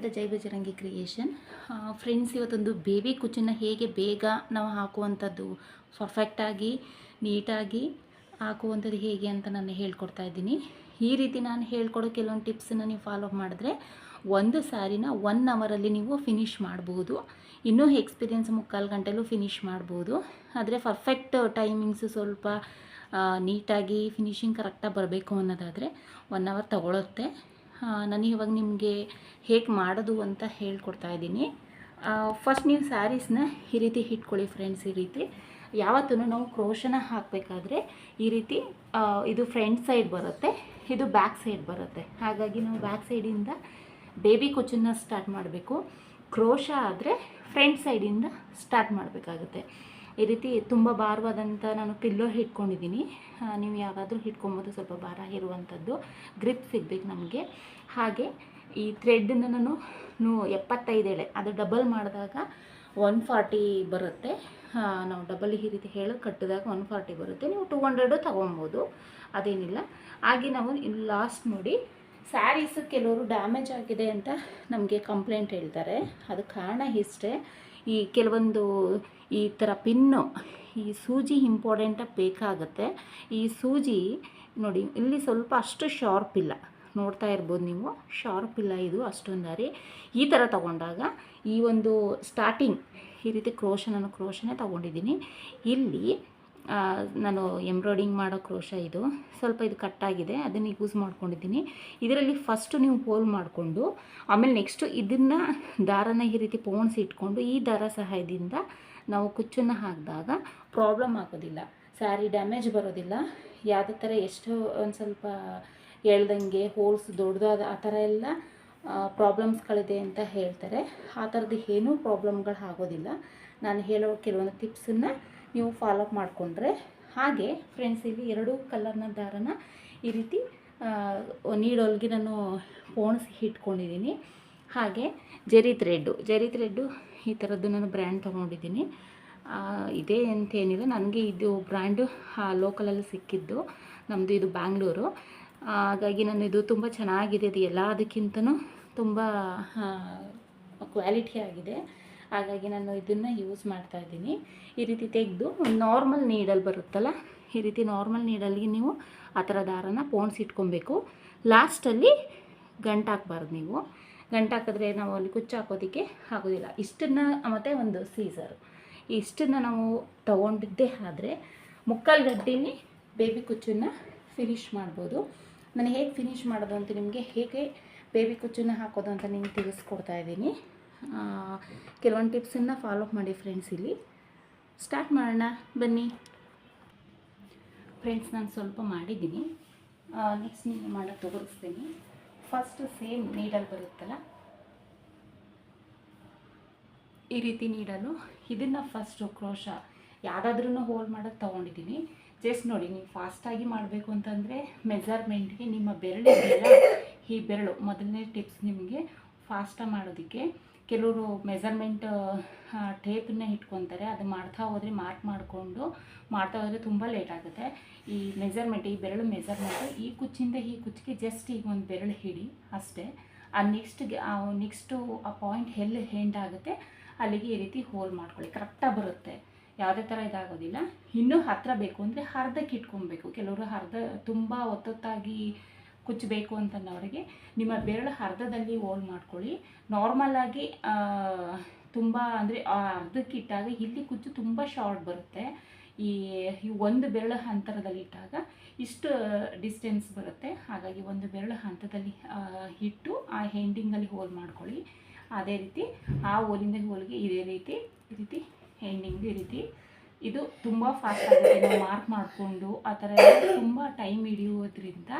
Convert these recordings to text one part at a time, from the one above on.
ವಿರುದ್ಧ Jai Bajrangi creation friends ಇವತ್ತೊಂದು baby ಕುಚ್ಚನ್ನು ಹೇಗೆ ಬೇಗ ನಾವು ಹಾಕುವಂಥದ್ದು ಪರ್ಫೆಕ್ಟಾಗಿ ನೀಟಾಗಿ ಹಾಕುವಂಥದ್ದು ಹೇಗೆ ಅಂತ ನಾನು ಹೇಳ್ಕೊಡ್ತಾ ಇದ್ದೀನಿ. ಈ ರೀತಿ ನಾನು ಹೇಳ್ಕೊಡೋ ಕೆಲವೊಂದು ಟಿಪ್ಸನ್ನು ನೀವು ಫಾಲೋ ಮಾಡಿದ್ರೆ ಒಂದು ಸಾರಿನ ಒನ್ ಅವರಲ್ಲಿ ನೀವು ಫಿನಿಷ್ ಮಾಡ್ಬೋದು. ಇನ್ನೂ ಎಕ್ಸ್ಪೀರಿಯನ್ಸ್ ಮುಕ್ಕಾಲು ಗಂಟೆಲೂ ಫಿನಿಷ್ ಮಾಡ್ಬೋದು. ಆದರೆ ಪರ್ಫೆಕ್ಟ್ ಟೈಮಿಂಗ್ಸು ಸ್ವಲ್ಪ ನೀಟಾಗಿ ಫಿನಿಶಿಂಗ್ ಕರೆಕ್ಟಾಗಿ ಬರಬೇಕು ಅನ್ನೋದಾದರೆ ಒನ್ ಅವರ್ ತಗೊಳುತ್ತೆ. ನಾನು ಇವಾಗ ನಿಮಗೆ ಹೇಗೆ ಮಾಡೋದು ಅಂತ ಹೇಳ್ಕೊಡ್ತಾ ಇದ್ದೀನಿ. ಫಸ್ಟ್ ನೀವು ಸ್ಯಾರೀಸ್ನ ಈ ರೀತಿ ಇಟ್ಕೊಳ್ಳಿ ಫ್ರೆಂಡ್ಸ್ ಈ ರೀತಿ. ಯಾವತ್ತೂ ನಾವು ಕ್ರೋಶನ ಹಾಕಬೇಕಾದ್ರೆ ಈ ರೀತಿ ಇದು ಫ್ರಂಟ್ ಸೈಡ್ ಬರುತ್ತೆ, ಇದು ಬ್ಯಾಕ್ ಸೈಡ್ ಬರುತ್ತೆ. ಹಾಗಾಗಿ ನಾವು ಬ್ಯಾಕ್ ಸೈಡಿಂದ ಬೇಬಿ ಕುಚ್ಚನ್ನ ಸ್ಟಾರ್ಟ್ ಮಾಡಬೇಕು. ಕ್ರೋಶ ಆದರೆ ಫ್ರಂಟ್ ಸೈಡಿಂದ ಸ್ಟಾರ್ಟ್ ಮಾಡಬೇಕಾಗುತ್ತೆ. ಈ ರೀತಿ ತುಂಬ ಭಾರವಾದಂಥ ನಾನು ಪಿಲ್ಲೋ ಇಟ್ಕೊಂಡಿದ್ದೀನಿ ನೀವು ಯಾವಾದರೂ ಇಟ್ಕೊಬೋದು ಸ್ವಲ್ಪ ಭಾರ ಇರುವಂಥದ್ದು ಗ್ರಿಪ್ ಸಿಗ್ಬೇಕು ನಮಗೆ. ಹಾಗೆ ಈ ಥ್ರೆಡ್ನ ನಾನು ಎಪ್ಪತ್ತೈದು ಎಳೆ, ಅದು ಡಬಲ್ ಮಾಡಿದಾಗ ಒನ್ ಫಾರ್ಟಿ ಬರುತ್ತೆ. ನಾವು ಡಬಲ್ ಈ ರೀತಿ ಹೇಳಿ ಕಟ್ಟಿದಾಗ ಒನ್ ಫಾರ್ಟಿ ಬರುತ್ತೆ. ನೀವು ಟೂ ಹಂಡ್ರೆಡು ತೊಗೊಬೋದು. ಅದೇನಿಲ್ಲ. ಹಾಗೆ ನಾವು ಲಾಸ್ಟ್ ನೋಡಿ ಸ್ಯಾರೀಸ್ ಕೆಲವರು ಡ್ಯಾಮೇಜ್ ಆಗಿದೆ ಅಂತ ನಮಗೆ ಕಂಪ್ಲೇಂಟ್ ಹೇಳ್ತಾರೆ. ಅದು ಕಾರಣ ಇಷ್ಟೇ. ಈ ಕೆಲವೊಂದು ಈ ಥರ ಪಿನ್ನು, ಈ ಸೂಜಿ ಇಂಪಾರ್ಟೆಂಟಾಗಿ ಬೇಕಾಗುತ್ತೆ. ಈ ಸೂಜಿ ನೋಡಿ, ಇಲ್ಲಿ ಸ್ವಲ್ಪ ಅಷ್ಟು ಶಾರ್ಪ್ ಇಲ್ಲ. ನೋಡ್ತಾ ಇರ್ಬೋದು ನೀವು, ಶಾರ್ಪ್ ಇಲ್ಲ ಇದು ಅಷ್ಟೊಂದು ದಾರಿ ಈ ಥರ ತಗೊಂಡಾಗ ಈ ಒಂದು ಸ್ಟಾರ್ಟಿಂಗ್ ಈ ರೀತಿ ಕ್ರೋಶ ನಾನು ಕ್ರೋಶನೇ ತೊಗೊಂಡಿದ್ದೀನಿ. ಇಲ್ಲಿ ನಾನು ಎಂಬ್ರಾಯ್ಡಿಂಗ್ ಮಾಡೋ ಕ್ರೋಶ ಇದು, ಸ್ವಲ್ಪ ಇದು ಕಟ್ಟಾಗಿದೆ ಅದನ್ನು ಯೂಸ್ ಮಾಡ್ಕೊಂಡಿದ್ದೀನಿ. ಇದರಲ್ಲಿ ಫಸ್ಟು ನೀವು ಹೋಲ್ ಮಾಡಿಕೊಂಡು, ಆಮೇಲೆ ನೆಕ್ಸ್ಟು ಇದನ್ನು ದಾರನ ಈ ರೀತಿ ಪೋಣಿಸಿ ಇಟ್ಕೊಂಡು ಈ ದಾರ ಸಹಾಯದಿಂದ ನಾವು ಕುಚ್ಚನ್ನು ಹಾಕಿದಾಗ ಪ್ರಾಬ್ಲಮ್ ಆಗೋದಿಲ್ಲ. ಸ್ಯಾರಿ ಡ್ಯಾಮೇಜ್ ಬರೋದಿಲ್ಲ. ಯಾವುದೇ ಥರ ಎಷ್ಟು ಒಂದು ಸ್ವಲ್ಪ ಎಳ್ದಂಗೆ ಹೋಲ್ಸ್ ದೊಡ್ಡದಾದ ಆ ಥರ ಎಲ್ಲ ಪ್ರಾಬ್ಲಮ್ಸ್ಗಳಿದೆ ಅಂತ ಹೇಳ್ತಾರೆ. ಆ ಥರದ್ದು ಏನೂ ಪ್ರಾಬ್ಲಮ್ಗಳು ಆಗೋದಿಲ್ಲ. ನಾನು ಹೇಳೋ ಕೆಲವೊಂದು ಟಿಪ್ಸನ್ನು ನೀವು ಫಾಲೋ ಅಪ್ ಮಾಡಿಕೊಂಡ್ರೆ ಹಾಗೆ ಫ್ರೆಂಡ್ಸ್ ಇಲ್ಲಿ ಎರಡೂ ಕಲರ್ನ ದಾರನ ಈ ರೀತಿ ನೀಡೋಲ್ಗೆ ನಾನು ಪೋಣಿಸಿ ಇಟ್ಕೊಂಡಿದ್ದೀನಿ ಹಾಗೆ ಜೆರಿ ಥ್ರೆಡ್ಡು ಜೆರಿ ಥ್ರೆಡ್ಡು ಈ ಥರದ್ದು ನಾನು ಬ್ರ್ಯಾಂಡ್ ತೊಗೊಂಡಿದ್ದೀನಿ. ಇದೆ ಅಂತೇನಿಲ್ಲ ನನಗೆ ಇದು ಬ್ರ್ಯಾಂಡು ಲೋಕಲಲ್ಲಿ ಸಿಕ್ಕಿದ್ದು. ನಮ್ಮದು ಇದು ಬ್ಯಾಂಗ್ಳೂರು ಹಾಗಾಗಿ ನಾನು ಇದು ತುಂಬ ಚೆನ್ನಾಗಿದೆ. ಇದು ಎಲ್ಲದಕ್ಕಿಂತನೂ ತುಂಬ ಕ್ವಾಲಿಟಿ ಆಗಿದೆ. ಹಾಗಾಗಿ ನಾನು ಇದನ್ನು ಯೂಸ್ ಮಾಡ್ತಾ ಇದ್ದೀನಿ. ಈ ರೀತಿ ತೆಗೆದು ನಾರ್ಮಲ್ ನೀಡಲ್ಲಿ ಬರುತ್ತಲ್ಲ, ಈ ರೀತಿ ನಾರ್ಮಲ್ ನೀಡಲ್ಲಿಗೆ ನೀವು ಆ ಥರ ದಾರನ ಪೋಣಿಸಿಟ್ಕೊಬೇಕು ಲಾಸ್ಟಲ್ಲಿ ಗಂಟು ಹಾಕ್ಬಾರ್ದು ನೀವು. ಗಂಟು ಹಾಕಿದ್ರೆ ನಾವು ಅಲ್ಲಿ ಕುಚ್ಚು ಹಾಕೋದಕ್ಕೆ ಆಗೋದಿಲ್ಲ. ಇಷ್ಟನ್ನು ಮತ್ತು ಒಂದು ಸೀಸರು. ಇಷ್ಟನ್ನು ನಾವು ತಗೊಂಡಿದ್ದೇ ಆದರೆ ಮುಕ್ಕಾಲು ಗಂಟೆಲಿ ಬೇಬಿ ಕುಚ್ಚನ್ನು ಫಿನಿಶ್ ಮಾಡ್ಬೋದು. ನಾನು ಹೇಗೆ ಫಿನಿಶ್ ಮಾಡೋದು ಅಂತ ನಿಮಗೆ ಹೇಗೆ ಬೇಬಿ ಕುಚ್ಚನ್ನು ಹಾಕೋದು ಅಂತ ನಿಮ್ಗೆ ತಿಳಿಸ್ಕೊಡ್ತಾ ಇದ್ದೀನಿ. ಕೆಲವೊಂದು ಟಿಪ್ಸನ್ನು ಫಾಲೋ ಮಾಡಿ ಫ್ರೆಂಡ್ಸ್ ಇಲ್ಲಿ. ಸ್ಟಾರ್ಟ್ ಮಾಡೋಣ, ಬನ್ನಿ. ಫ್ರೆಂಡ್ಸ್ ನಾನು ಸ್ವಲ್ಪ ಮಾಡಿದ್ದೀನಿ. ನೆಕ್ಸ್ಟ್ ನೀವು ಮಾಡೋಕ್ಕೆ ತೋರಿಸ್ತೀನಿ. ಫಸ್ಟ್ ಸೇಮ್ ನೀಡಲ್ ಬರುತ್ತಲ್ಲ? ಈ ರೀತಿ ನೀಡಲು ಇದನ್ನು ಫಸ್ಟು ಕ್ರೋಶ ಯಾವುದಾದ್ರೂ ಹೋಲ್ ಮಾಡೋಕ್ಕೆ ತೊಗೊಂಡಿದ್ದೀನಿ ಜಸ್ಟ್ ನೋಡಿ, ನೀವು ಫಾಸ್ಟಾಗಿ ಮಾಡಬೇಕು ಅಂತಂದರೆ ಮೆಜರ್ಮೆಂಟ್ಗೆ ನಿಮ್ಮ ಬೆರಳು ಈ ಬೆರಳು ಮೊದಲನೇ ಟಿಪ್ಸ್ ನಿಮಗೆ ಫಾಸ್ಟಾಗಿ ಮಾಡೋದಕ್ಕೆ ಕೆಲವರು ಮೆಸರ್ಮೆಂಟ್ ಟೇಪನ್ನ ಇಟ್ಕೊತಾರೆ. ಅದು ಮಾಡ್ತಾ ಹೋದರೆ ಮಾರ್ಕ್ ಮಾಡಿಕೊಂಡು ಮಾಡ್ತಾ ಹೋದರೆ ತುಂಬ ಲೇಟ್ ಆಗುತ್ತೆ. ಈ ಮೆಸರ್ಮೆಂಟ್ ಈ ಬೆರಳು ಮೆಸರ್ಮೆಂಟು ಈ ಕುಚ್ಚಿಂದ ಈ ಕುಚ್ಚಿಗೆ ಜಸ್ಟ್ ಈಗ ಒಂದು ಬೆರಳು ಹಿಡಿ ಅಷ್ಟೇ. ಆ ನೆಕ್ಸ್ಟ್ಗೆ ಆ ನೆಕ್ಸ್ಟು ಆ ಪಾಯಿಂಟ್ ಎಲ್ಲಿ ಹೆಂಡ್ ಆಗುತ್ತೆ, ಅಲ್ಲಿಗೆ ಈ ರೀತಿ ಹೋಲ್ ಮಾಡ್ಕೊಳ್ಳಿ. ಕರೆಕ್ಟಾಗಿ ಬರುತ್ತೆ. ಯಾವುದೇ ಥರ ಇದಾಗೋದಿಲ್ಲ. ಇನ್ನೂ ಹತ್ತಿರ ಬೇಕು ಅಂದರೆ ಅರ್ಧಕ್ಕೆ ಇಟ್ಕೊಬೇಕು. ಕೆಲವರು ಅರ್ಧ ತುಂಬ ಒತ್ತೊತ್ತಾಗಿ ಕುಚ್ಚಬೇಕು ಅಂತನ್ನೋರಿಗೆ ನಿಮ್ಮ ಬೆರಳು ಅರ್ಧದಲ್ಲಿ ಹೋಲ್ ಮಾಡ್ಕೊಳ್ಳಿ. ನಾರ್ಮಲಾಗಿ ತುಂಬ ಅಂದರೆ ಅರ್ಧಕ್ಕೆ ಇಟ್ಟಾಗ ಇಲ್ಲಿ ಕುಚ್ಚು ತುಂಬ ಶಾರ್ಟ್ ಬರುತ್ತೆ. ಈ ಒಂದು ಬೆರಳು ಅಂತರದಲ್ಲಿ ಇಟ್ಟಾಗ ಇಷ್ಟು ಡಿಸ್ಟೆನ್ಸ್ ಬರುತ್ತೆ. ಹಾಗಾಗಿ ಒಂದು ಬೆರಳು ಹಂತದಲ್ಲಿ ಇಟ್ಟು ಆ ಹೆಂಡಿಂಗಲ್ಲಿ ಹೋಲ್ ಮಾಡ್ಕೊಳ್ಳಿ. ಅದೇ ರೀತಿ ಆ ಹೋಲಿಂದ ಹೋಲಿಗೆ ಇದೇ ರೀತಿ, ಈ ರೀತಿ ಹೆಂಡಿಂಗ್ ಈ ರೀತಿ. ಇದು ತುಂಬ ಫಾಸ್ಟ್ ಆಗುತ್ತೆ. ಮಾರ್ಕ್ ಮಾಡಿಕೊಂಡು ಆ ಥರ ತುಂಬ ಟೈಮ್ ಹಿಡಿಯೋದ್ರಿಂದ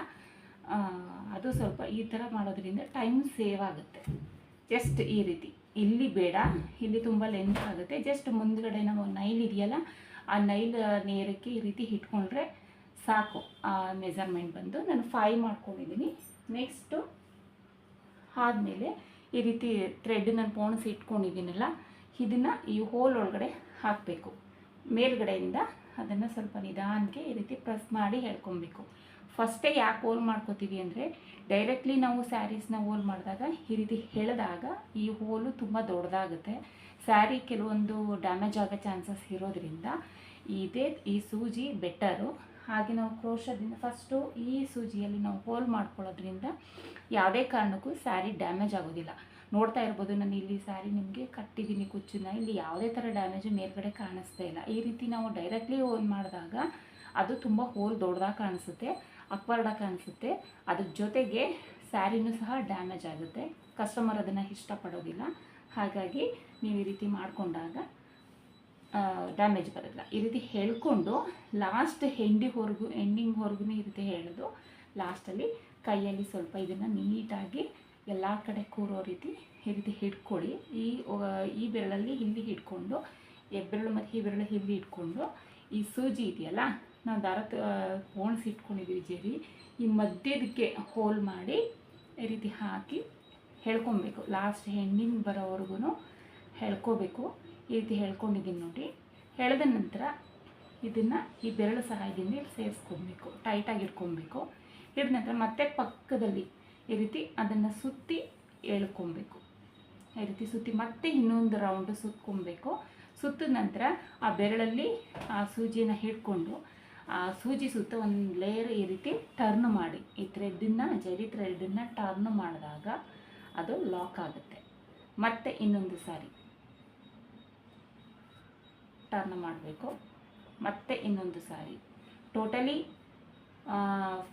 ಅದು ಸ್ವಲ್ಪ ಈ ಥರ ಮಾಡೋದ್ರಿಂದ ಟೈಮ್ ಸೇವ್ ಆಗುತ್ತೆ. ಜಸ್ಟ್ ಈ ರೀತಿ. ಇಲ್ಲಿ ಬೇಡ, ಇಲ್ಲಿ ತುಂಬ ಲೆಂತ್ ಆಗುತ್ತೆ. ಜಸ್ಟ್ ಮುಂದ್ಗಡೆ ನಾವು ನೈಲ್ ಇದೆಯಲ್ಲ, ಆ ನೈಲ್ ನೇರಕ್ಕೆ ಈ ರೀತಿ ಇಟ್ಕೊಂಡ್ರೆ ಸಾಕು. ಆ ಮೆಜರ್ಮೆಂಟ್ ಬಂದು ನಾನು ಫೈ ಮಾಡ್ಕೊಂಡಿದ್ದೀನಿ ನೆಕ್ಸ್ಟು ಆದಮೇಲೆ ಈ ರೀತಿ ಥ್ರೆಡ್ ನಾನು ಪೋಣಿಸಿ ಇಟ್ಕೊಂಡಿದ್ದೀನಲ್ಲ ಇದನ್ನು ಈ ಹೋಲ್ ಒಳಗಡೆ ಹಾಕಬೇಕು. ಮೇಲ್ಗಡೆಯಿಂದ ಅದನ್ನು ಸ್ವಲ್ಪ ನಿಧಾನಕ್ಕೆ ಈ ರೀತಿ ಪ್ರೆಸ್ ಮಾಡಿ ಹೇಳ್ಕೊಬೇಕು ಫಸ್ಟೇ ಯಾಕೆ ಹೋಲ್ ಮಾಡ್ಕೋತೀವಿ ಅಂದರೆ ಡೈರೆಕ್ಟ್ಲಿ ನಾವು ಸ್ಯಾರೀಸ್ನ ಹೋಲ್ ಮಾಡಿದಾಗ ಈ ರೀತಿ ಹೇಳಿದಾಗ ಈ ಹೋಲು ತುಂಬ ದೊಡ್ಡದಾಗುತ್ತೆ. ಸ್ಯಾರಿ ಕೆಲವೊಂದು ಡ್ಯಾಮೇಜ್ ಆಗೋ ಚಾನ್ಸಸ್ ಇರೋದ್ರಿಂದ ಇದೇ ಈ ಸೂಜಿ ಬೆಟರು ಹಾಗೆ ನಾವು ಕ್ರೋಶದಿಂದ ಫಸ್ಟು ಈ ಸೂಜಿಯಲ್ಲಿ ನಾವು ಹೋಲ್ ಮಾಡ್ಕೊಳ್ಳೋದ್ರಿಂದ ಯಾವುದೇ ಕಾರಣಕ್ಕೂ ಸ್ಯಾರಿ ಡ್ಯಾಮೇಜ್ ಆಗೋದಿಲ್ಲ. ನೋಡ್ತಾ ಇರ್ಬೋದು, ನಾನು ಇಲ್ಲಿ ಸ್ಯಾರಿ ನಿಮಗೆ ಕಟ್ಟಿದ್ದೀನಿ ಕುಚ್ಚನ್ನ ಇಲ್ಲಿ ಯಾವುದೇ ಥರ ಡ್ಯಾಮೇಜು ಮೇಲ್ಗಡೆ ಕಾಣಿಸ್ತಾ ಇಲ್ಲ. ಈ ರೀತಿ ನಾವು ಡೈರೆಕ್ಟ್ಲಿ ಹೋಲ್ ಮಾಡಿದಾಗ ಅದು ತುಂಬ ಹೋಲ್ ದೊಡ್ಡದಾಗಿ ಕಾಣಿಸುತ್ತೆ. ಅಕ್ವರ್ಡಾಗಿ ಅನಿಸುತ್ತೆ. ಅದ್ರ ಜೊತೆಗೆ ಸ್ಯಾರಿನೂ ಸಹ ಡ್ಯಾಮೇಜ್ ಆಗುತ್ತೆ. ಕಸ್ಟಮರ್ ಅದನ್ನು ಇಷ್ಟಪಡೋದಿಲ್ಲ. ಹಾಗಾಗಿ ನೀವು ಈ ರೀತಿ ಮಾಡಿಕೊಂಡಾಗ ಡ್ಯಾಮೇಜ್ ಬರೋದಿಲ್ಲ. ಈ ರೀತಿ ಹೇಳ್ಕೊಂಡು ಲಾಸ್ಟ್ ಎಂಡಿಂಗ್ ಎಂಡಿಂಗ್ವರೆಗೂ ಈ ರೀತಿ ಹೇಳೋದು. ಲಾಸ್ಟಲ್ಲಿ ಕೈಯಲ್ಲಿ ಸ್ವಲ್ಪ ಇದನ್ನು ನೀಟಾಗಿ ಎಲ್ಲ ಕಡೆ ಕೂರೋ ರೀತಿ ಈ ರೀತಿ ಹಿಡ್ಕೊಳ್ಳಿ ಈ ಈ ಬೆರಳಲ್ಲಿ ಇಲ್ಲಿ ಹಿಡ್ಕೊಂಡು ಎಬ್ಬೆರಳು ಮತ್ತು ಈ ಬೆರಳು ಇಲ್ಲಿ ಇಟ್ಕೊಂಡು ಈ ಸೂಜಿ ಇದೆಯಲ್ಲ ನಾವು ದಾರ ಓಣಿಸಿ ಇಟ್ಕೊಂಡಿದ್ದೀವಿ ಜೇರಿ. ಈ ಮಧ್ಯದಕ್ಕೆ ಹೋಲ್ ಮಾಡಿ ಈ ರೀತಿ ಹಾಕಿ ಹೇಳ್ಕೊಬೇಕು. ಲಾಸ್ಟ್ ಹೆಣ್ಣಿನ ಬರೋವರೆಗೂ ಹೇಳ್ಕೋಬೇಕು. ಈ ರೀತಿ ಹೇಳ್ಕೊಂಡಿದ್ದೀನಿ ನೋಡಿ. ಹೇಳಿದ ನಂತರ ಇದನ್ನು ಈ ಬೆರಳು ಸಹಾಯದಿಂದ ಇಲ್ಲಿ ಸೇರಿಸ್ಕೊಬೇಕು. ಟೈಟಾಗಿ ಇಟ್ಕೊಬೇಕು. ಇದ ನಂತರ ಮತ್ತೆ ಪಕ್ಕದಲ್ಲಿ ಈ ರೀತಿ ಅದನ್ನು ಸುತ್ತಿ ಎಳ್ಕೊಬೇಕು ಈ ರೀತಿ ಸುತ್ತಿ ಮತ್ತೆ ಇನ್ನೊಂದು ರೌಂಡ್ ಸುತ್ಕೊಬೇಕು. ಸುತ್ತಿದ ನಂತರ ಆ ಬೆರಳಲ್ಲಿ ಆ ಸೂಜಿನ ಹಿಡ್ಕೊಂಡು ಸೂಜಿ ಸುತ್ತ ಒಂದು ಲೇಯರ್ ಈ ರೀತಿ ಟರ್ನ್ ಮಾಡಿ. ಈ ಥ್ರೆಡ್ಡನ್ನು ಜರಿ ಥ್ರೆಡ್ಡನ್ನು ಟರ್ನ್ ಮಾಡಿದಾಗ ಅದು ಲಾಕ್ ಆಗುತ್ತೆ. ಮತ್ತೆ ಇನ್ನೊಂದು ಸಾರಿ. ಟರ್ನ್ ಮಾಡಬೇಕು. ಮತ್ತೆ ಇನ್ನೊಂದು ಸಾರಿ. ಟೋಟಲಿ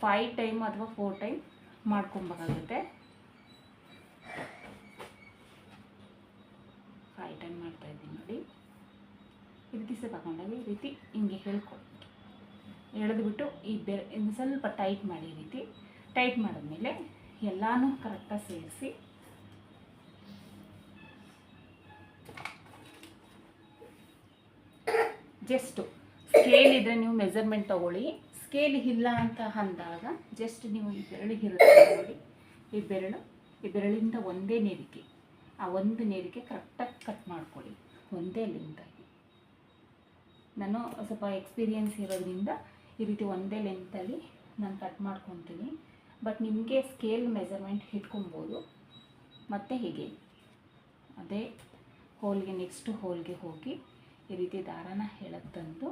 ಫೈವ್ ಟೈಮ್ ಅಥವಾ ಫೋರ್ ಟೈಮ್ ಮಾಡ್ಕೊಬೇಕಾಗುತ್ತೆ ಫೈವ್ ಟೈಮ್ ಮಾಡ್ತಾ ಇದ್ದೀನಿ ನೋಡಿ. ಈ ರೀತಿ ತಗೊಂಡಾಗ ಈ ರೀತಿ ಹಿಂಗೆ ಹೇಳ್ಕೊಡ್ಬೇಕು ಎಳೆದ್ಬಿಟ್ಟು ಈ ಇನ್ನು ಸ್ವಲ್ಪ ಟೈಟ್ ಮಾಡಿ ರೀತಿ. ಟೈಟ್ ಮಾಡಿದ್ಮೇಲೆ ಎಲ್ಲನೂ ಕರೆಕ್ಟಾಗಿ ಸೇರಿಸಿ. ಜಸ್ಟು ಸ್ಕೇಲ್ ಇದ್ದರೆ ನೀವು ಮೆಜರ್ಮೆಂಟ್ ತಗೊಳ್ಳಿ. ಸ್ಕೇಲ್ ಇಲ್ಲ ಅಂತ ಅಂದಾಗ ಜಸ್ಟ್ ನೀವು ಈ ಬೆರಳಿಗೆ ನೋಡಿ ಈ ಬೆರಳು, ಈ ಬೆರಳಿಂದ ಒಂದೇ ನೇರಿಕೆ. ಆ ಒಂದು ನೇರಿಕೆ ಕರೆಕ್ಟಾಗಿ ಕಟ್ ಮಾಡ್ಕೊಳ್ಳಿ. ಒಂದೇ ಲಿಂದಾಗಿ ನಾನು ಸ್ವಲ್ಪ ಎಕ್ಸ್ಪೀರಿಯನ್ಸ್ ಇರೋದ್ರಿಂದ ಈ ರೀತಿ ಒಂದೇ ಲೆಂತಲ್ಲಿ ನಾನು ಕಟ್ ಮಾಡ್ಕೊತೀನಿ. ಬಟ್ ನಿಮಗೆ ಸ್ಕೇಲ್ ಮೆಜರ್ಮೆಂಟ್ ಇಟ್ಕೊಬೋದು ಮತ್ತು ಹೀಗೆ. ಅದೇ ಹೋಲ್ಗೆ ನೆಕ್ಸ್ಟ್ ಹೋಲ್ಗೆ ಹೋಗಿ ಈ ರೀತಿ ದಾರಾನ ಹೇಳಕ್ಕೆ ತಂದು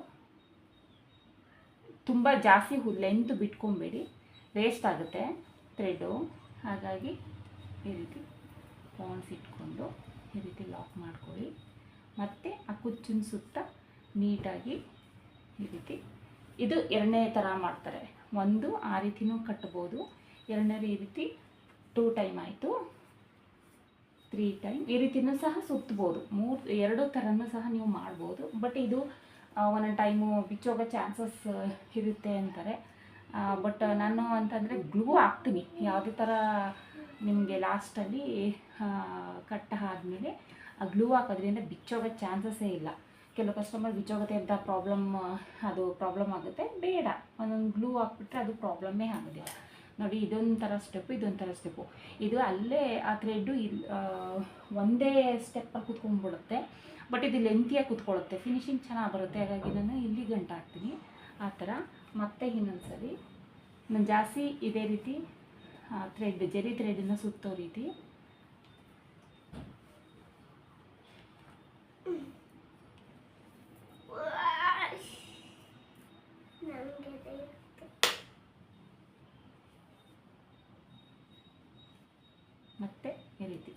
ತುಂಬ ಜಾಸ್ತಿ ಲೆಂತ್ ಬಿಟ್ಕೊಬೇಡಿ. ವೇಸ್ಟ್ ಆಗುತ್ತೆ ಥ್ರೆಡ್ಡು ಹಾಗಾಗಿ ಈ ರೀತಿ ಪಾನ್ಸ್ ಇಟ್ಕೊಂಡು ಈ ರೀತಿ ಲಾಕ್ ಮಾಡ್ಕೊಳ್ಳಿ. ಮತ್ತು ಆ ಕುಚ್ಚಿನ ಸುತ್ತ ನೀಟಾಗಿ ಈ ರೀತಿ ಇದು ಎರಡನೇ ಥರ ಮಾಡ್ತಾರೆ. ಒಂದು, ಆ ರೀತಿನೂ ಕಟ್ಬೋದು. ಎರಡನೇ ಈ ರೀತಿ ಟೂ ಟೈಮ್ ಆಯಿತು. Three time. ಈ ರೀತಿನೂ ಸಹ ಸುತ್ತಬೋದು ಮೂರು, ಎರಡು ಥರನೂ ಸಹ ನೀವು ಮಾಡ್ಬೋದು. ಬಟ್ ಇದು ಒಂದೊಂದು ಟೈಮು ಬಿಚ್ಚೋಗೋ ಚಾನ್ಸಸ್ ಇರುತ್ತೆ ಅಂತಾರೆ. ಬಟ್ ನಾನು ಅಂತಂದರೆ ಗ್ಲೂ ಹಾಕ್ತೀನಿ. ಯಾವುದೇ ಥರ ನಿಮಗೆ ಲಾಸ್ಟಲ್ಲಿ ಕಟ್ ಆದಮೇಲೆ ಆ ಗ್ಲೂ ಹಾಕೋದ್ರಿಂದ ಬಿಚ್ಚೋಗೋ ಚಾನ್ಸಸ್ಸೇ ಇಲ್ಲ. ಕೆಲವು ಕಸ್ಟಮರ್ ಬಿಚ್ಚೋಗುತ್ತೆ ಅಂತ ಪ್ರಾಬ್ಲಮ್ ಅದು ಪ್ರಾಬ್ಲಮ್ ಆಗುತ್ತೆ. ಬೇಡ. ಒಂದೊಂದು ಗ್ಲೂ ಹಾಕ್ಬಿಟ್ರೆ ಅದು ಪ್ರಾಬ್ಲಮ್ಮೇ ಆಗೋದಿಲ್ಲ. ನೋಡಿ, ಇದೊಂಥರ ಥರ ಸ್ಟೆಪ್ಪು ಇದೊಂದು ಥರ ಸ್ಟೆಪ್ಪು ಇದು ಅಲ್ಲೇ ಆ ಥ್ರೆಡ್ಡು ಇಲ್ಲಿ ಒಂದೇ ಸ್ಟೆಪ್ಪಲ್ಲಿ ಕುತ್ಕೊಂಡ್ಬಿಡುತ್ತೆ. ಬಟ್ ಇದು ಲೆಂತಿಯಾಗಿ ಕುತ್ಕೊಳ್ಳುತ್ತೆ. ಫಿನಿಶಿಂಗ್ ಚೆನ್ನಾಗಿ ಬರುತ್ತೆ. ಹಾಗಾಗಿ ನಾನು ಇಲ್ಲಿ ಗಂಟು ಆ ಥರ. ಮತ್ತೆ ಇನ್ನೊಂದು ಸರಿ ನಾನು ಜಾಸ್ತಿ ಇದೇ ರೀತಿ ಥ್ರೆಡ್ ಜರಿ ಥ್ರೆಡನ್ನು ಸುತ್ತೋ ರೀತಿ ಮತ್ತೆ ಈ ರೀತಿ.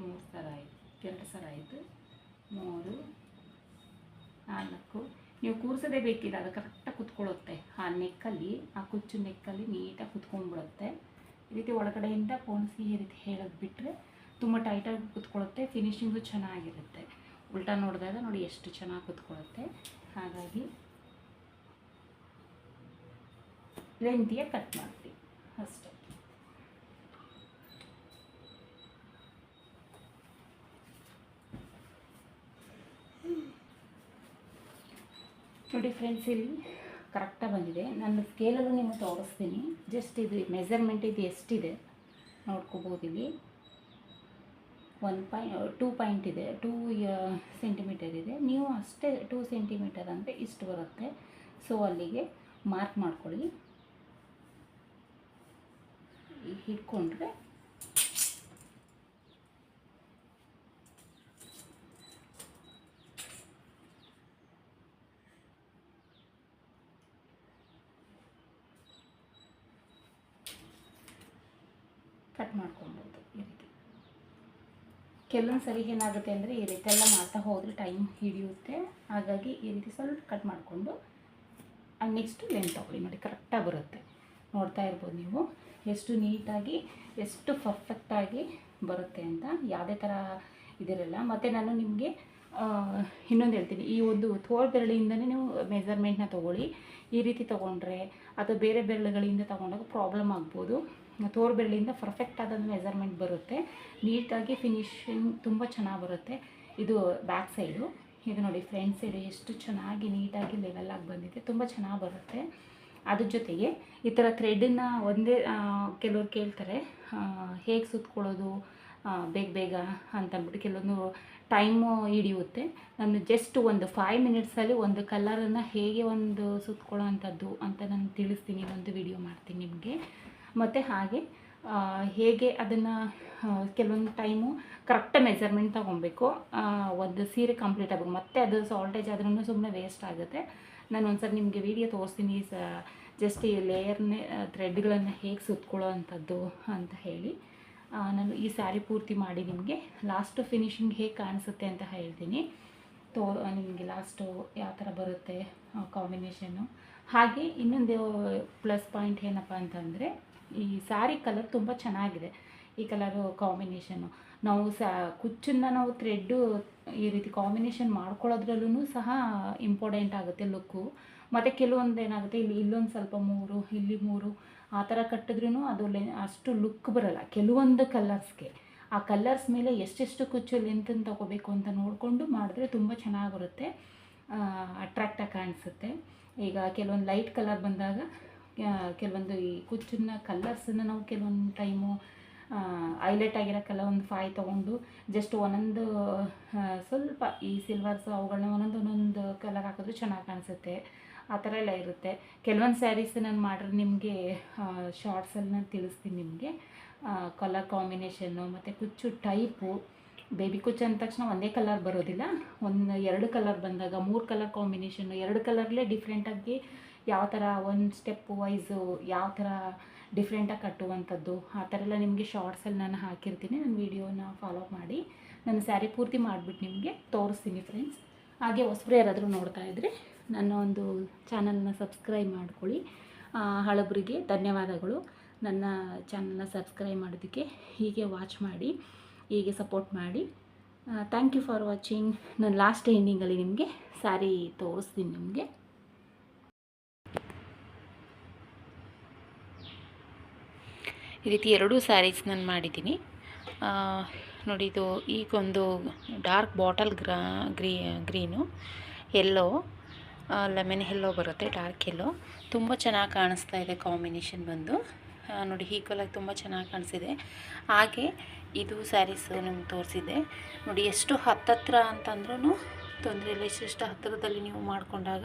ಮೂರು ಸರ ಆಯಿತು, ಎರಡು ಸರ ಆಯಿತು. ಮೂರು, ನಾಲ್ಕು. ನೀವು ಕೂರಿಸೋದೇ ಬೇಕಿಲ್ಲ ಅದು ಕರೆಕ್ಟಾಗಿ ಕುತ್ಕೊಳ್ಳುತ್ತೆ. ಆ ನೆಕ್ಕಲ್ಲಿ, ಆ ಕುಚ್ಚು ನೆಕ್ಕಲ್ಲಿ ನೀಟಾಗಿ ಕುತ್ಕೊಂಡ್ಬಿಡುತ್ತೆ. ಈ ರೀತಿ ಒಳಗಡೆಯಿಂದ ಪೋಣಿಸಿ ಈ ರೀತಿ ಹೇಳೋದು ಬಿಟ್ಟರೆ ತುಂಬ ಟೈಟಾಗಿ ಕುತ್ಕೊಳ್ಳುತ್ತೆ, ಫಿನಿಶಿಂಗು ಚೆನ್ನಾಗಿರುತ್ತೆ. ಉಲ್ಟಾ ನೋಡಿದಾಗ ನೋಡಿ ಎಷ್ಟು ಚೆನ್ನಾಗಿ ಕುತ್ಕೊಳ್ಳುತ್ತೆ. ಹಾಗಾಗಿ ಲೆಂತಿಯ ಕಟ್ ಮಾಡ್ತೀವಿ ಅಷ್ಟೆ. ನೋಡಿ ಫ್ರೆಂಡ್ಸ್ ಇಲ್ಲಿ ಕರೆಕ್ಟಾಗಿ ಬಂದಿದೆ. ನಾನು ಸ್ಕೇಲಲ್ಲೂ ನಿಮಗೆ ತೋರಿಸ್ತೀನಿ. ಜಸ್ಟ್ ಇದು ಮೆಸರ್ಮೆಂಟ್ ಇದು ಎಷ್ಟಿದೆ ನೋಡ್ಕೋಬೋದು ಇಲ್ಲಿ. ಒನ್ ಪಾಯ್ ಟೂ ಪಾಯಿಂಟ್ ಇದೆ ಟೂ ಸೆಂಟಿಮೀಟರ್ ಇದೆ. ನೀವು ಅಷ್ಟೇ ಟೂ ಸೆಂಟಿಮೀಟರ್ ಅಂದರೆ ಇಷ್ಟು ಬರುತ್ತೆ. ಸೊ ಅಲ್ಲಿಗೆ ಮಾರ್ಕ್ ಮಾಡ್ಕೊಳ್ಳಿ. ಹಿಡ್ಕೊಂಡ್ರೆ ಕಟ್ ಮಾಡ್ಕೊಬೋದು ಈ ರೀತಿ. ಕೆಲವೊಂದು ಸರಿ ಏನಾಗುತ್ತೆ ಅಂದರೆ ಈ ರೀತಿ ಎಲ್ಲ ಮಾಡ್ತಾ ಹೋದರೆ ಟೈಮ್ ಹಿಡಿಯುತ್ತೆ. ಹಾಗಾಗಿ ಈ ರೀತಿ ಸ್ವಲ್ಪ ಕಟ್ ಮಾಡಿಕೊಂಡು ನೆಕ್ಸ್ಟ್ ಲೆಂತ್ ತೊಗೊಳ್ಳಿ ನೋಡಿ ಕರೆಕ್ಟಾಗಿ ಬರುತ್ತೆ. ನೋಡ್ತಾ ಇರ್ಬೋದು ನೀವು. ಎಷ್ಟು ನೀಟಾಗಿ ಎಷ್ಟು ಪರ್ಫೆಕ್ಟಾಗಿ ಬರುತ್ತೆ ಅಂತ. ಯಾವುದೇ ಥರ ಇದಿರಲ್ಲ. ಮತ್ತು ನಾನು ನಿಮಗೆ ಇನ್ನೊಂದು ಹೇಳ್ತೀನಿ. ಈ ಒಂದು ತೋಳ್ ಬೆರಳಿಯಿಂದನೇ ನೀವು ಮೆಸರ್ಮೆಂಟ್ನ ತೊಗೊಳ್ಳಿ. ಈ ರೀತಿ ತೊಗೊಂಡ್ರೆ ಅಥವಾ ಬೇರೆ ಬೆರಳುಗಳಿಂದ ತೊಗೊಂಡಾಗ ಪ್ರಾಬ್ಲಮ್ ಆಗ್ಬೋದು. ತೋರ್ ಬೆರಳಿಂದ ಪರ್ಫೆಕ್ಟ್ ಆದ ಮೆಸರ್ಮೆಂಟ್ ಬರುತ್ತೆ. ನೀಟಾಗಿ ಫಿನಿಶಿಂಗ್ ತುಂಬ ಚೆನ್ನಾಗಿ ಬರುತ್ತೆ. ಇದು ಬ್ಯಾಕ್ ಸೈಡು ಇದು ನೋಡಿ ಫ್ರಂಟ್ ಸೈಡು ಎಷ್ಟು ಚೆನ್ನಾಗಿ ನೀಟಾಗಿ ಲೆವೆಲ್ ಆಗಿ ಬಂದಿದೆ. ತುಂಬ ಚೆನ್ನಾಗಿ ಬರುತ್ತೆ. ಅದ್ರ ಜೊತೆಗೆ ಈ ಥರ ಥ್ರೆಡನ್ನು ಒಂದೇ ಕೆಲವ್ರು ಕೇಳ್ತಾರೆ ಹೇಗೆ ಸುತ್ಕೊಳ್ಳೋದು ಬೇಗ ಬೇಗ ಅಂತಂದ್ಬಿಟ್ಟು ಕೆಲವೊಂದು ಟೈಮು ಹಿಡಿಯುತ್ತೆ. ನಾನು ಜಸ್ಟ್ ಒಂದು ಫೈವ್ ಮಿನಿಟ್ಸಲ್ಲಿ ಒಂದು ಕಲರನ್ನು ಹೇಗೆ ಒಂದು ಸುತ್ತಕೊಳ್ಳೋ ಅಂಥದ್ದು ಅಂತ ನಾನು ತಿಳಿಸ್ತೀನಿ ಒಂದು ವಿಡಿಯೋ ಮಾಡ್ತೀನಿ ನಿಮಗೆ. ಮತ್ತು ಹಾಗೆ ಹೇಗೆ ಅದನ್ನು ಕೆಲವೊಂದು ಟೈಮು ಕರೆಕ್ಟ್ ಮೆಜರ್ಮೆಂಟ್ ತೊಗೊಬೇಕು ಒಂದು ಸೀರೆ ಕಂಪ್ಲೀಟ್ ಆಗಬೇಕು. ಮತ್ತೆ ಅದು ಸಾಲ್ಟೇಜ್ ಆದ್ರೂ ಸುಮ್ಮನೆ ವೇಸ್ಟ್ ಆಗುತ್ತೆ. ನಾನು ಒಂದ್ಸರಿ ನಿಮಗೆ ವಿಡಿಯೋ ತೋರಿಸ್ತೀನಿ ಜಸ್ಟ್ ಈ ಲೇಯರ್ನೇ ಥ್ರೆಡ್ಗಳನ್ನು ಹೇಗೆ ಸುತ್ಕೊಳ್ಳೋ ಅಂಥದ್ದು ಅಂತ ಹೇಳಿ. ನಾನು ಈ ಸ್ಯಾರಿ ಪೂರ್ತಿ ಮಾಡಿ ನಿಮಗೆ ಲಾಸ್ಟ್ ಫಿನಿಶಿಂಗ್ ಹೇಗೆ ಕಾಣಿಸುತ್ತೆ ಅಂತ ಹೇಳ್ತೀನಿ. ತೋ, ನಿಮಗೆ ಲಾಸ್ಟು ಯಾವ ಥರ ಬರುತ್ತೆ ಕಾಂಬಿನೇಷನ್ನು ಹಾಗೆ ಇನ್ನೊಂದು ಪ್ಲಸ್ ಪಾಯಿಂಟ್ ಏನಪ್ಪ ಅಂತಂದರೆ, ಈ ಸ್ಯಾರಿ ಕಲರ್ ತುಂಬ ಚೆನ್ನಾಗಿದೆ. ಈ ಕಲರು ಕಾಂಬಿನೇಷನ್ನು ನಾವು ಸಾ ಕುಚ್ಚನ್ನು ನಾವು ಥ್ರೆಡ್ಡು ಈ ರೀತಿ ಕಾಂಬಿನೇಷನ್ ಮಾಡ್ಕೊಳ್ಳೋದ್ರಲ್ಲೂ ಸಹ ಇಂಪಾರ್ಟೆಂಟ್ ಆಗುತ್ತೆ ಲುಕ್ಕು ಮತ್ತು ಕೆಲವೊಂದು ಏನಾಗುತ್ತೆ, ಇಲ್ಲಿ, ಇಲ್ಲೊಂದು ಸ್ವಲ್ಪ ಮೂರು, ಇಲ್ಲಿ ಮೂರು ಆ ಥರ ಕಟ್ಟಿದ್ರೂ ಅದು ಅಷ್ಟು ಲುಕ್ ಬರಲ್ಲ. ಕೆಲವೊಂದು ಕಲರ್ಸ್ಗೆ ಆ ಕಲರ್ಸ್ ಮೇಲೆ ಎಷ್ಟೆಷ್ಟು ಕುಚ್ಚು ಲೆಂತನ್ನು ತಗೋಬೇಕು ಅಂತ ನೋಡಿಕೊಂಡು ಮಾಡಿದ್ರೆ ತುಂಬ ಚೆನ್ನಾಗಿ ಬರುತ್ತೆ ಅಟ್ರಾಕ್ಟಾಗಿ ಕಾಣಿಸುತ್ತೆ. ಈಗ ಕೆಲವೊಂದು ಲೈಟ್ ಕಲರ್ ಬಂದಾಗ ಕೆಲವೊಂದು ಈ ಕುಚ್ಚನ್ನ ಕಲರ್ಸನ್ನು ನಾವು ಕೆಲವೊಂದು ಟೈಮು ಹೈಲೈಟ್ ಆಗಿರೋ ಕಲರ್ ಒಂದು ಫೈ ತೊಗೊಂಡು ಜಸ್ಟ್ ಒಂದೊಂದು ಸ್ವಲ್ಪ ಈ ಸಿಲ್ವರ್ಸ್ ಅವುಗಳನ್ನ ಒಂದೊಂದು ಒಂದೊಂದು ಕಲರ್ ಹಾಕಿದ್ರೆ ಚೆನ್ನಾಗಿ ಕಾಣಿಸುತ್ತೆ. ಆ ಥರ ಎಲ್ಲ ಇರುತ್ತೆ. ಕೆಲವೊಂದು ಸ್ಯಾರೀಸ್ ನಾನು ಮಾಡಿದ್ರೆ ನಿಮಗೆ ಶಾರ್ಟ್ಸಲ್ಲಿ ನಾನು ತಿಳಿಸ್ತೀನಿ ನಿಮಗೆ. ಕಲರ್ ಕಾಂಬಿನೇಷನ್ನು ಮತ್ತು ಕುಚ್ಚು ಟೈಪು ಬೇಬಿ ಕುಚ್ಚು ಅಂದ ತಕ್ಷಣ ಒಂದೇ ಕಲರ್ ಬರೋದಿಲ್ಲ. ಒಂದು, ಎರಡು ಕಲರ್ ಬಂದಾಗ ಮೂರು ಕಲರ್ ಕಾಂಬಿನೇಷನ್ನು ಎರಡು ಕಲರ್ಲೇ ಡಿಫ್ರೆಂಟಾಗಿ ಯಾವ ಥರ ಒಂದು ಸ್ಟೆಪ್ ವೈಸು ಯಾವ ಥರ ಡಿಫ್ರೆಂಟಾಗಿ ಕಟ್ಟುವಂಥದ್ದು, ಆ ಥರ ಎಲ್ಲ ನಿಮಗೆ ಶಾರ್ಟ್ಸಲ್ಲಿ ನಾನು ಹಾಕಿರ್ತೀನಿ. ನನ್ನ ವೀಡಿಯೋನ ಫಾಲೋ ಮಾಡಿ ನನ್ನ ಸ್ಯಾರಿ ಪೂರ್ತಿ ಮಾಡಿಬಿಟ್ಟು ನಿಮಗೆ ತೋರಿಸ್ತೀನಿ ಫ್ರೆಂಡ್ಸ್ ಹಾಗೆ ಹೊಸಬ್ರು ಯಾರಾದರೂ ನೋಡ್ತಾ ಇದ್ದರೆ ನನ್ನ ಒಂದು ಚಾನಲ್ನ ಸಬ್ಸ್ಕ್ರೈಬ್ ಮಾಡ್ಕೊಳ್ಳಿ. ಹಳಬರಿಗೆ ಧನ್ಯವಾದಗಳು. ನನ್ನ ಚಾನಲ್ನ ಸಬ್ಸ್ಕ್ರೈಬ್ ಮಾಡೋದಕ್ಕೆ ಹೀಗೆ ವಾಚ್ ಮಾಡಿ, ಹೀಗೆ ಸಪೋರ್ಟ್ ಮಾಡಿ. ಥ್ಯಾಂಕ್ ಯು ಫಾರ್ ವಾಚಿಂಗ್ ನಾನು ಲಾಸ್ಟ್ ಎಂಡಿಂಗಲ್ಲಿ ನಿಮಗೆ ಸ್ಯಾರಿ ತೋರಿಸ್ತೀನಿ ನಿಮಗೆ. ಈ ರೀತಿ ಎರಡೂ ಸ್ಯಾರೀಸ್ ನಾನು ಮಾಡಿದ್ದೀನಿ. ನೋಡಿದು ಈಗೊಂದು ಡಾರ್ಕ್ ಬಾಟಲ್ ಗ್ರಾ ಗ್ರೀ ಗ್ರೀನು ಎಲ್ಲೋ ಲೆಮನ್ ಎಲ್ಲೋ ಬರುತ್ತೆ ಡಾರ್ಕ್ ಎಲ್ಲೋ ತುಂಬ ಚೆನ್ನಾಗಿ ಕಾಣಿಸ್ತಾ ಇದೆ ಕಾಂಬಿನೇಷನ್ ಬಂದು. ನೋಡಿ ಈಕ್ವಲಾಗಿ ತುಂಬ ಚೆನ್ನಾಗಿ ಕಾಣಿಸಿದೆ ಹಾಗೆ ಇದು ಸ್ಯಾರೀಸು ನಿಮ್ಗೆ ತೋರಿಸಿದೆ ನೋಡಿ, ಎಷ್ಟು ಹತ್ತತ್ರ ಅಂತಂದ್ರೂ ತೊಂದರೆ ಇಲ್ಲ. ಎಷ್ಟೆಷ್ಟು ಹತ್ತಿರದಲ್ಲಿ ನೀವು ಮಾಡಿಕೊಂಡಾಗ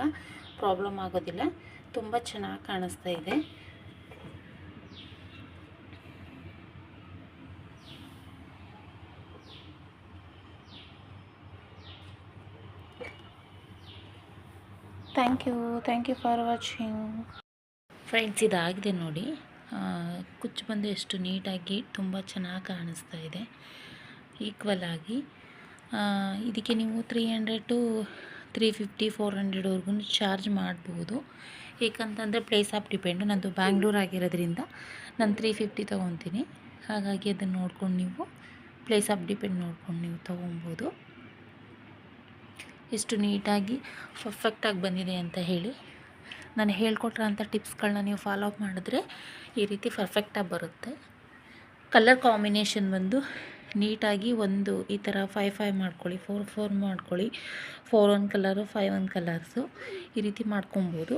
ಪ್ರಾಬ್ಲಮ್ ಆಗೋದಿಲ್ಲ. ತುಂಬ ಚೆನ್ನಾಗಿ ಕಾಣಿಸ್ತಾ ಇದೆ. Thank you thank you for watching friends ಇದಾಗಿದೆ ನೋಡಿ. ಕುಚ್ಚು ಬಂದು ಎಷ್ಟು ನೀಟಾಗಿ ತುಂಬ ಚೆನ್ನಾಗಿ ಕಾಣಿಸ್ತಾ ಇದೆ. ಈಕ್ವಲ್ ಆಗಿ. ಇದಕ್ಕೆ ನೀವು three hundred to three fifty four ಹಂಡ್ರೆಡ್ವರೆಗೂ charge ಮಾಡ್ಬೋದು. ಏಕಂತಂದರೆ ಪ್ಲೇಸ್ ಆಫ್ ಡಿಪೆಂಡ್ ನಂದು ಬ್ಯಾಂಗ್ಳೂರ್ ಆಗಿರೋದ್ರಿಂದ ನಾನು ತ್ರೀ ಫಿಫ್ಟಿ ತೊಗೊತೀನಿ. ಹಾಗಾಗಿ ಅದನ್ನು ನೋಡ್ಕೊಂಡು ನೀವು ಪ್ಲೇಸ್ ಆಫ್ ಡಿಪೆಂಡ್ ನೋಡ್ಕೊಂಡು ನೀವು ತೊಗೊಬೋದು. ಎಷ್ಟು ನೀಟಾಗಿ ಪರ್ಫೆಕ್ಟಾಗಿ ಬಂದಿದೆ ಅಂತ ಹೇಳಿ ನಾನು ಹೇಳ್ಕೊಟ್ರಂಥ ಟಿಪ್ಸ್ಗಳನ್ನ ನೀವು ಫಾಲೋ ಅಪ್ ಮಾಡಿದ್ರೆ ಈ ರೀತಿ ಪರ್ಫೆಕ್ಟಾಗಿ ಬರುತ್ತೆ. ಕಲರ್ ಕಾಂಬಿನೇಷನ್ ಬಂದು ನೀಟಾಗಿ ಒಂದು ಈ ಥರ ಫೈವ್ ಫೈವ್ ಮಾಡ್ಕೊಳ್ಳಿ ಫೋರ್ ಫೋರ್ ಮಾಡ್ಕೊಳ್ಳಿ four one colour five one colours ಈ ರೀತಿ ಮಾಡ್ಕೊಬೋದು.